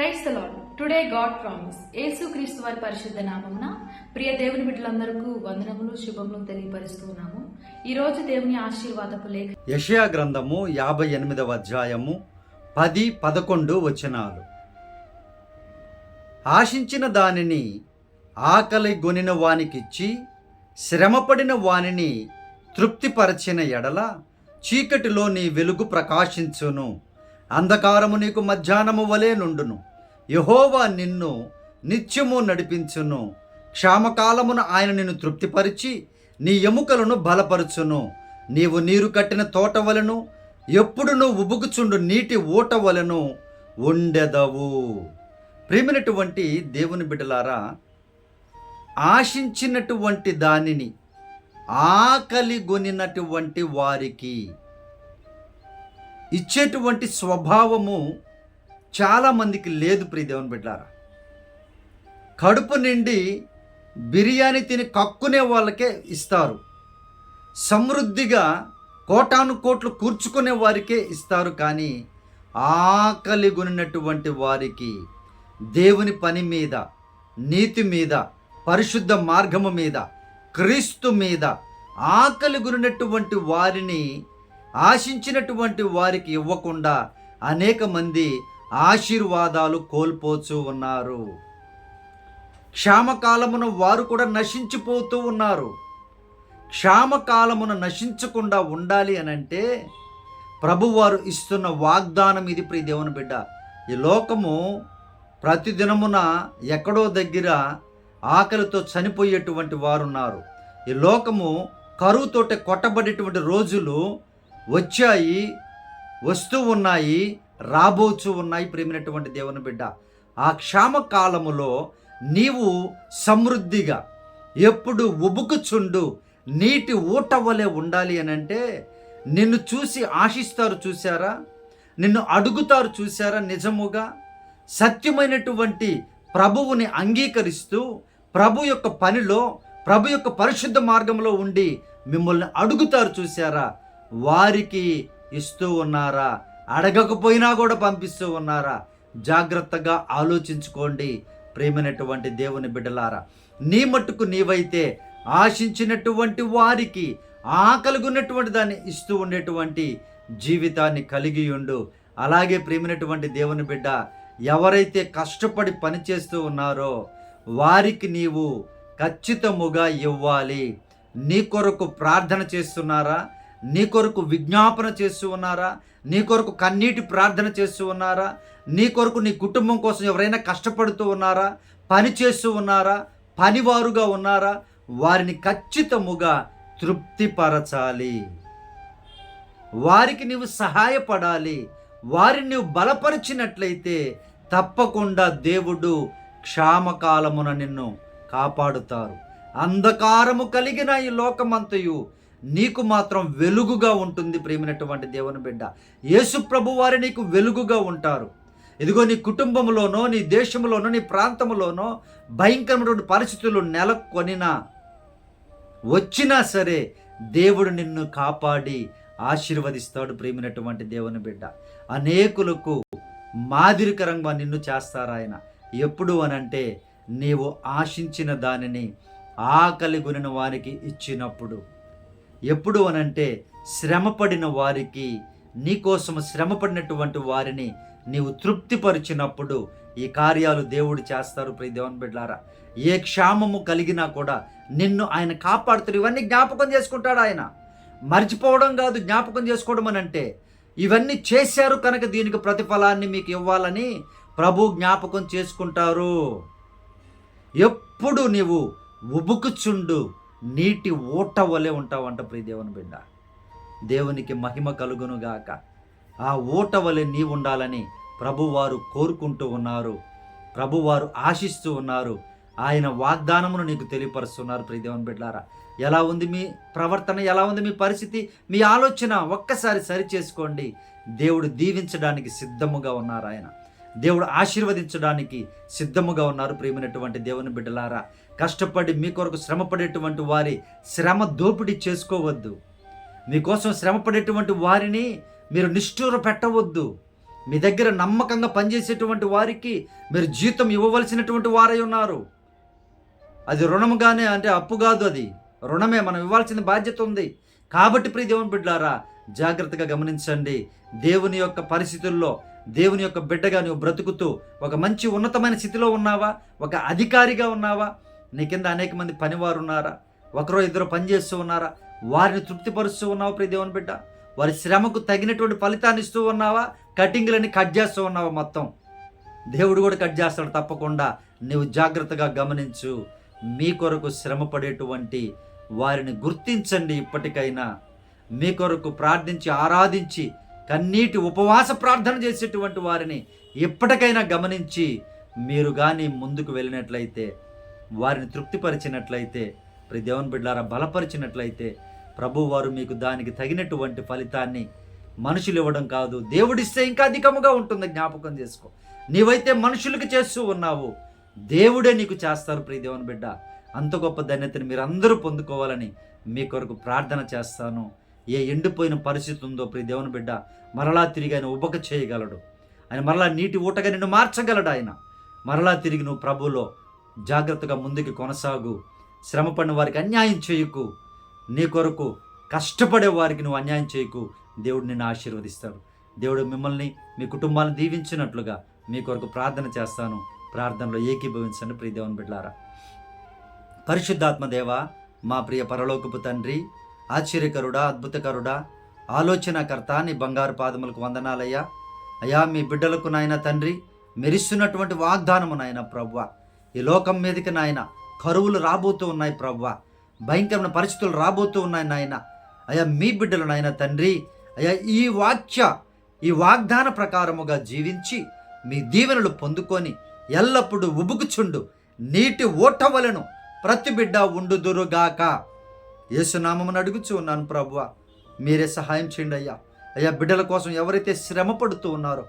Praise lord today god promise. యేసుక్రీస్తు వారి పరిశుద్ధ నామమున ప్రియ దేవుని బిడ్డలందరికీ వందనములు శుభములు తెలియపరుస్తున్నాము ఈ రోజు దేవుని ఆశీర్వాదపు లేఖ యషయా గ్రంథము యాభై ఎనిమిదవ అధ్యాయము పది పదకొండు వచనాలు. ఆశించిన దానిని ఆకలి గొనిన వానికిచ్చి శ్రమపడిన వానిని తృప్తిపరచిన ఎడల చీకటిలో నీ వెలుగు ప్రకాశించును. అంధకారము నీకు మధ్యాహ్నము వలె నుండును. యహోవా నిన్ను నిత్యము నడిపించును. క్షామకాలమున ఆయన నిన్ను తృప్తిపరిచి నీ ఎముకలను బలపరుచును. నీవు నీరు కట్టిన తోట వలెను ఎప్పుడును ఉబుకుచుండు నీటి ఊట వలను ఉండెదవు. ప్రేమినటువంటి దేవుని బిడ్డలారా ఆశించినటువంటి దానిని ఆకలి గొనినటువంటి వారికి ఇచ్చేటువంటి స్వభావము చాలామందికి లేదు ప్రియ దేవుని బిడ్డారా. కడుపు నిండి బిర్యానీ తిని కక్కునే వాళ్ళకే ఇస్తారు. సమృద్ధిగా కోటాను కోట్లు కూర్చుకునే వారికే ఇస్తారు కానీ ఆకలి కొనినటువంటి వారికి దేవుని పని మీద నీతి మీద పరిశుద్ధ మార్గము మీద క్రీస్తు మీద ఆకలి గురినటువంటి వారిని ఆశించినటువంటి వారికి ఇవ్వకుండా అనేక మంది ఆశీర్వాదాలు కోల్పోతూ ఉన్నారు. క్షామకాలమున వారు కూడా నశించిపోతూ ఉన్నారు. క్షామకాలమున నశించకుండా ఉండాలి అని అంటే ప్రభువారు ఇస్తున్న వాగ్దానం ఇది ప్రియ దేవుని బిడ్డ. ఈ లోకము ప్రతిదినమున ఎక్కడో దగ్గర ఆకలితో చనిపోయేటువంటి వారు ఉన్నారు ఈ లోకము కరువుతోటి కొట్టబడేటువంటి రోజులు వచ్చాయి వస్తూ ఉన్నాయి. రాబోచు ఉన్నాయి ప్రేమినటువంటి దేవుని బిడ్డ. ఆ క్షామ కాలములో నీవు సమృద్ధిగా ఎప్పుడు ఉబుకుచుండు నీటి ఊట వలె ఉండాలి అని అంటే నిన్ను చూసి ఆశిస్తారు చూసారా నిన్ను అడుగుతారు చూసారా నిజముగా? సత్యమైనటువంటి ప్రభువుని అంగీకరిస్తూ ప్రభు యొక్క పనిలో ప్రభు యొక్క పరిశుద్ధ మార్గంలో ఉండి మిమ్మల్ని అడుగుతారు చూసారా వారికి ఇస్తూ ఉన్నారా? అడగకపోయినా కూడా పంపిస్తూ ఉన్నారా? జాగ్రత్తగా ఆలోచించుకోండి ప్రేమైనటువంటి దేవుని బిడ్డలారా. నీ మట్టుకు నీవైతే ఆశించినటువంటి వారికి ఆకలిగున్నటువంటి దాన్ని ఇస్తూ ఉండేటువంటి జీవితాన్ని కలిగి ఉండు. అలాగే ప్రేమైనటువంటి దేవుని బిడ్డ ఎవరైతే కష్టపడి పనిచేస్తూ ఉన్నారో వారికి నీవు ఖచ్చితముగా ఇవ్వాలి. నీ కొరకు ప్రార్థన చేస్తున్నారా? నీ కొరకు విజ్ఞాపన చేస్తూ ఉన్నారా? నీ కొరకు కన్నీటి ప్రార్థన చేస్తూ ఉన్నారా? నీ కొరకు నీ కుటుంబం కోసం ఎవరైనా కష్టపడుతూ ఉన్నారా? పని చేస్తూ ఉన్నారా? పనివారుగా ఉన్నారా? వారిని ఖచ్చితముగా తృప్తిపరచాలి. వారికి నీవు సహాయపడాలి. వారిని నువ్వు బలపరిచినట్లయితే తప్పకుండా దేవుడు క్షామకాలమున నిన్ను కాపాడుతారు. అంధకారము కలిగిన ఈ లోకమంతయు నీకు మాత్రం వెలుగుగా ఉంటుంది ప్రేమినటువంటి దేవుని బిడ్డ. యేసు ప్రభు వారు నీకు వెలుగుగా ఉంటారు. ఇదిగో నీ కుటుంబంలోనో నీ దేశంలోనో నీ ప్రాంతంలోనో భయంకరమైనటువంటి పరిస్థితులు నెలకొనినా వచ్చినా సరే దేవుడు నిన్ను కాపాడి ఆశీర్వదిస్తాడు ప్రేమినటువంటి దేవుని బిడ్డ. అనేకులకు మాదిరికరంగా నిన్ను చేస్తారాయన ఎప్పుడు అనంటే నీవు ఆశించిన దానిని ఆకలి గునిన వారికి ఇచ్చినప్పుడు. ఎప్పుడు అనంటే శ్రమపడిన వారికి నీకోసం శ్రమపడినటువంటి వారిని నీవు తృప్తిపరిచినప్పుడు ఈ కార్యాలు దేవుడు చేస్తారు. ప్రియ దేవన్ బిడ్డారా ఏ క్షామము కలిగినా కూడా నిన్ను ఆయన కాపాడుతారు ఇవన్నీ జ్ఞాపకం చేసుకుంటాడు ఆయన. మర్చిపోవడం కాదు జ్ఞాపకం చేసుకోవడం అని అంటే ఇవన్నీ చేశారు కనుక దీనికి ప్రతిఫలాన్ని మీకు ఇవ్వాలని ప్రభు జ్ఞాపకం చేసుకుంటారు. ఎప్పుడు నీవు ఉబుకుచుండు నీటి ఊట వలె ఉంటావంట ప్రియదేవుని బిడ్డ. దేవునికి మహిమ కలుగునుగాక ఆ ఊట వలె నీ ఉండాలని ప్రభువారు కోరుకుంటూ ఉన్నారు. ప్రభువారు ఆశిస్తూ ఉన్నారు. ఆయన వాగ్దానమును నీకు తెలియపరుస్తున్నారు ప్రియదేవుని బిడ్డారా ఎలా ఉంది మీ ప్రవర్తన? ఎలా ఉంది మీ పరిస్థితి? మీ ఆలోచన ఒక్కసారి సరి చేసుకోండి దేవుడు దీవించడానికి సిద్ధముగా ఉన్నారు ఆయన. దేవుడు ఆశీర్వదించడానికి సిద్ధముగా ఉన్నారు ప్రియమైనటువంటి దేవుని బిడ్డలారా. కష్టపడి మీ కొరకు శ్రమపడేటువంటి వారి శ్రమ దోపిడీ చేసుకోవద్దు. మీకోసం శ్రమపడేటువంటి వారిని మీరు నిష్ఠూర పెట్టవద్దు. మీ దగ్గర నమ్మకంగా పనిచేసేటువంటి వారికి మీరు జీతం ఇవ్వవలసినటువంటి వారై ఉన్నారు. అది రుణముగానే అంటే అప్పు కాదు అది. రుణమే మనం ఇవ్వాల్సిన బాధ్యత ఉంది. కాబట్టి ప్రియ దేవుని బిడ్డారా జాగ్రత్తగా గమనించండి. దేవుని యొక్క పరిస్థితుల్లో దేవుని యొక్క బిడ్డగా నువ్వు బ్రతుకుతూ ఒక మంచి ఉన్నతమైన స్థితిలో ఉన్నావా? ఒక అధికారిగా ఉన్నావా? నీ కింద అనేక మంది పనివారు ఉన్నారా? ఒకరో ఇద్దరు పనిచేస్తూ ఉన్నారా? వారిని తృప్తిపరుస్తూ ఉన్నావా ప్రియ దేవుని బిడ్డ? వారి శ్రమకు తగినటువంటి ఫలితాన్ని ఇస్తూ ఉన్నావా? కటింగ్లని కట్ చేస్తూ ఉన్నావా మొత్తం? దేవుడు కూడా కట్ చేస్తాడు తప్పకుండా. నీవు జాగ్రత్తగా గమనించు. మీ కొరకు శ్రమ పడేటువంటి వారిని గుర్తించండి ఇప్పటికైనా. మీ కొరకు ప్రార్థించి ఆరాధించి కన్నీటి ఉపవాస ప్రార్థన చేసేటువంటి వారిని ఎప్పటికైనా గమనించి మీరు కానీ ముందుకు వెళ్ళినట్లయితే వారిని తృప్తిపరిచినట్లయితే ప్రతి దేవుని బిడ్డారా బలపరిచినట్లయితే ప్రభు వారు మీకు దానికి తగినటువంటి ఫలితాన్ని మనుషులు ఇవ్వడం కాదు. దేవుడిస్తే ఇంకా అధికముగా ఉంటుంది. జ్ఞాపకం చేసుకో. నీవైతే మనుషులకు చేస్తూ ఉన్నావు. దేవుడే నీకు చేస్తారు ప్రియ దేవుని బిడ్డ. అంత గొప్ప ధన్యతను మీరు అందరూ పొందుకోవాలని మీ కొరకు ప్రార్థన చేస్తాను. ఏ ఎండిపోయిన పరిస్థితి ఉందో ప్రియ దేవుని బిడ్డ మరలా తిరిగి ఆయన ఉబక చేయగలడు. ఆయన మరలా నీటి ఊటగా నిన్ను మార్చగలడు ఆయన. మరలా తిరిగి నువ్వు ప్రభులో జాగ్రత్తగా ముందుకు కొనసాగు. శ్రమపడిన వారికి అన్యాయం చేయకు. నీ కొరకు కష్టపడే వారికి నువ్వు అన్యాయం చేయకు. దేవుడు నిన్ను ఆశీర్వదిస్తాడు. దేవుడు మిమ్మల్ని మీ కుటుంబాలను దీవించినట్లుగా మీ కొరకు ప్రార్థన చేస్తాను. ప్రార్థనలో ఏకీభవించండి ప్రియ దేవుని బిడ్డారా పరిశుద్ధాత్మ దేవ మా ప్రియ పరలోకపు తండ్రి ఆశ్చర్యకరుడా అద్భుతకరుడా ఆలోచనకర్త నీ బంగారు పాదములకు వందనాలయ్యా. అయ్యా మీ బిడ్డలకు నాయన తండ్రి మెరిస్తున్నటువంటి వాగ్దానము నాయన ప్రవ్వ. ఈ లోకం మీదకి నాయన కరువులు రాబోతూ ఉన్నాయి ప్రవ్వ. భయంకరమైన పరిస్థితులు రాబోతూ ఉన్నాయి నాయన. అయ్యా మీ బిడ్డలు నాయన తండ్రి అయ్యా ఈ వాక్య ఈ వాగ్దాన ప్రకారముగా జీవించి మీ దీవెనలు పొందుకొని ఎల్లప్పుడూ ఉబుకుచుండు. నీటి ఓటవలను ప్రతి బిడ్డ ఉండుదురుగాక. యేసునామమును అడుగుచూ ఉన్నాను ప్రభువ. మీరే సహాయం చేయండి అయ్యా. అయ్యా బిడ్డల కోసం ఎవరైతే శ్రమ పడుతూ ఉన్నారో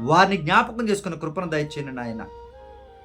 వారిని జ్ఞాపకం చేసుకుని కృపను దయచేయండి నాయన.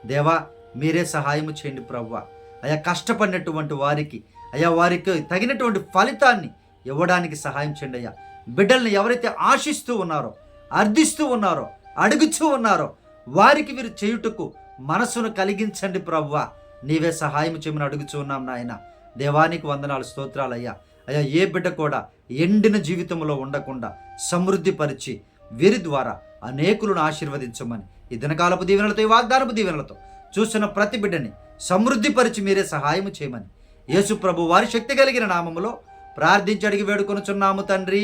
దేవా మీరే సహాయం చేయండి ప్రవ్వ అయ్యా కష్టపడినటువంటి వారికి అయ్యా వారికి తగినటువంటి ఫలితాన్ని ఇవ్వడానికి సహాయం చేయండి అయ్యా. బిడ్డల్ని ఎవరైతే ఆశిస్తూ ఉన్నారో అర్థిస్తూ ఉన్నారో అడుగుచూ ఉన్నారో వారికి వీరు చేయుటకు మనసును కలిగించండి ప్రవ్వ నీవే సహాయం చేయమని అడుగుచూ ఉన్నాం నాయన. దేవానికి వందనాలు స్తోత్రాలయ్యా. అయ్యా ఏ బిడ్డ కూడా ఎండిన జీవితంలో ఉండకుండా సమృద్ధి పరిచి వీరి ద్వారా అనేకులను ఆశీర్వదించమని ఈ దినకాలపు దీవెనలతో ఈ వాగ్దానపు దీవెనలతో చూస్తున్న ప్రతి బిడ్డని సమృద్ధి పరిచి మీరే సహాయం చేయమని యేసు ప్రభు వారి శక్తి కలిగిన నామములో ప్రార్థించి అడిగి వేడుకొనుచున్నాము తండ్రి.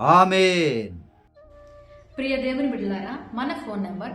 ఆమెన్. ప్రియ దేవుని బిడ్డలారా మన phone number